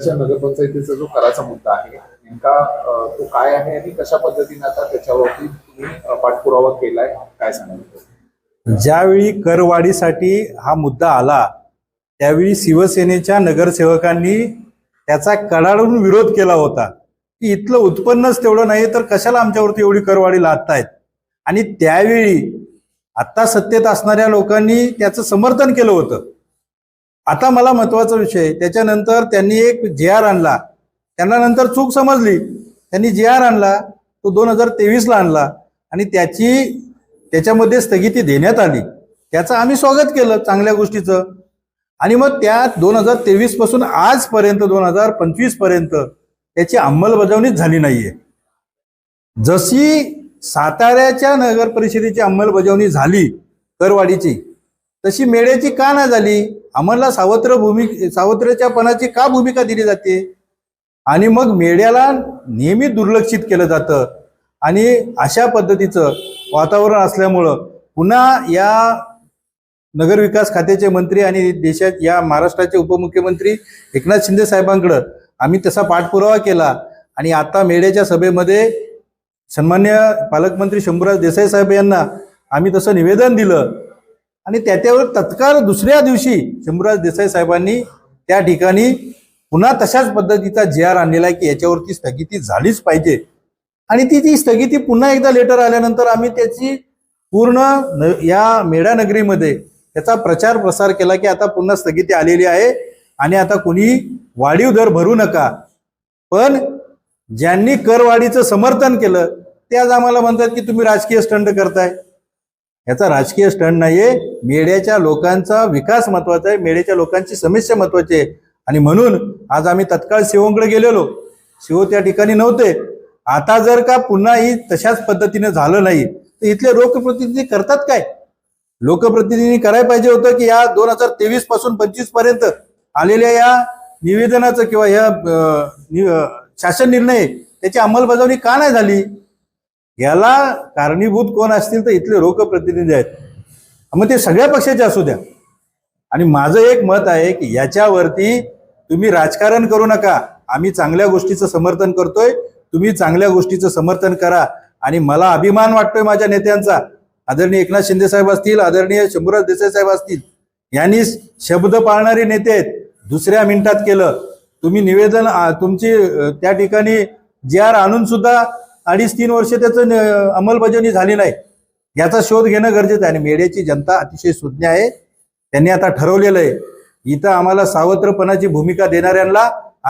त्याच्या नगरपंचायतीचा जो कराचा मुद्दा आहे नेमका तो काय आहे आणि कशा पद्धतीने आता त्याच्यावरती तुम्ही पाठपुरावा केलाय काय सांगाल? ज्यावेळी करवाढीसाठी हा मुद्दा आला त्यावेळी शिवसेनेच्या नगरसेवकांनी त्याचा कडाडून विरोध केला होता. की इथलं उत्पन्नच तेवढं नाही तर कशाला आमच्यावरती एवढी करवाढी लादतायत? आणि त्यावेळी आत्ता सत्तेत असणाऱ्या लोकांनी त्याचं समर्थन केलं होतं. आता मला महत्त्वाचा विषय त्याच्यानंतर त्यांनी एक जे आर आणला. त्यांना नंतर चूक समजली. त्यांनी जे आर आणला. तो दोन हजार तेवीसला आणला. आणि त्याची त्याच्यामध्ये स्थगिती देण्यात आली. त्याचं आम्ही स्वागत केलं चांगल्या गोष्टीचं. आणि मग त्या दोन हजार तेवीसपासून आजपर्यंत दोन हजार पंचवीसपर्यंत त्याची अंमलबजावणीच झाली नाहीये. जशी साताऱ्याच्या नगर परिषदेची अंमलबजावणी झाली करवाढीची तशी मेळ्याची का नाही झाली? आम्हाला सावत्र भूमी सावत्रच्यापणाची का भूमिका दिली जाते? आणि मग मेढ्याला नेहमी दुर्लक्षित केलं जातं. आणि अशा पद्धतीचं वातावरण असल्यामुळं पुन्हा या नगरविकास खात्याचे मंत्री आणि देशात या महाराष्ट्राचे उपमुख्यमंत्री एकनाथ शिंदे साहेबांकडं आम्ही तसा पाठपुरावा केला. आणि आता मेढ्याच्या सभेमध्ये सन्मान्य पालकमंत्री शंभूराज देसाई साहेब यांना आम्ही तसं निवेदन दिलं. आणि त्याच्यावर तत्काळ दुसऱ्या दिवशी शंभूराज देसाई साहेबांनी त्या ठिकाणी पुन्हा तशाच पद्धतीचा जे आर आणलेला आहे की याच्यावरती स्थगिती झालीच पाहिजे. आणि ती ती स्थगिती पुन्हा एकदा लेटर आल्यानंतर आम्ही त्याची पूर्ण न- या मेढानगरीमध्ये त्याचा प्रचार प्रसार केला की आता पुन्हा स्थगिती आलेली आहे आणि आता कुणी वाढीव दर भरू नका. पण ज्यांनी करवाढीचं समर्थन केलं ते आज आम्हाला म्हणतात की तुम्ही राजकीय स्टंट करताय. याचा राजकीय स्टंट नाहीये. मेढ्याच्या लोकांचा विकास महत्त्वाचा आहे. मेढ्याच्या लोकांची समस्या महत्वाची आहे. आणि म्हणून आज आम्ही तत्काळ शिवोंकडे गेलेलो. शिव त्या ठिकाणी नव्हते. आता जर का पुन्हा ही तशाच पद्धतीने झालं नाही तर इथले लोकप्रतिनिधी करतात काय? लोकप्रतिनिधी करायला पाहिजे होतं की या दोन हजार तेवीसपासून पंचवीसपर्यंत आलेल्या या निवेदनाचं किंवा या शासन निर्णय त्याची अंमलबजावणी का नाही झाली? याला कारणीभूत कोण असतील तर इथले लोकप्रतिनिधी आहेत. मग ते सगळ्या पक्षाचे असू द्या. आणि माझं एक मत आहे की याच्यावरती तुम्ही राजकारण करू नका. आम्ही चांगल्या गोष्टीचं समर्थन करतोय. तुम्ही चांगल्या गोष्टीचं समर्थन करा. आणि मला अभिमान वाटतोय माझ्या नेत्यांचा. आदरणीय एकनाथ शिंदे साहेब असतील आदरणीय शंभूराज देसाई साहेब असतील. यांनी शब्द पाळणारे नेते आहेत. दुसऱ्या मिनिटात केलं. तुम्ही निवेदन तुमची त्या ठिकाणी जे आर आणून सुद्धा अडीच तीन वर्ष त्याचं अंमलबजावणी झाली नाही. याचा शोध घेणं गरजेचं आहे आणि मेढ्याची जनता अतिशय सुज्ञ आहे. त्यांनी आता ठरवलेलं आहे. इथं आम्हाला सावत्रपणाची भूमिका देणाऱ्यांना